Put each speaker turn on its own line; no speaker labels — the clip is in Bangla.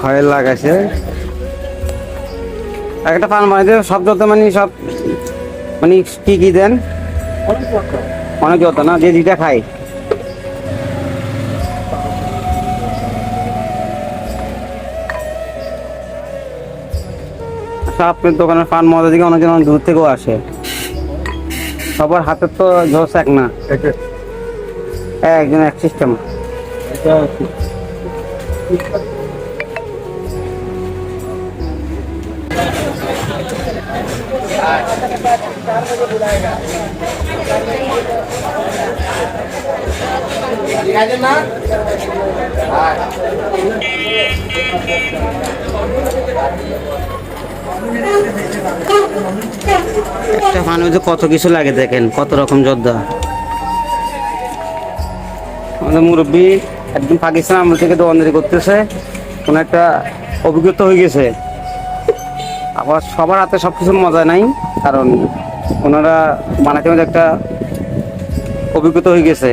খয়ের লাগাইছে। একটা পান বানাইতে সব যত মানে সব মানে কি কি দেন? অনেক যত না, যে যেটা খাই আপনার দোকানের পান মজা দিকে অনেকজন অনেক দূর থেকেও আসে। সবার হাতের তো জোস এক না। একজন এক সিস্টেম একটা হইতে কত কিছু লাগে দেখেন, কত রকম যোদ্ধা। আমাদের মুরব্বী একদিন পাকিস্তান আমল থেকে দোকানদারি করতেছে, কোন একটা অভিজ্ঞতা হয়ে গেছে। আবার সবার হাতে সব কিছুর মজা নাই, কারণ ওনারা বানাতে একটা অভিজ্ঞতা হয়ে গেছে।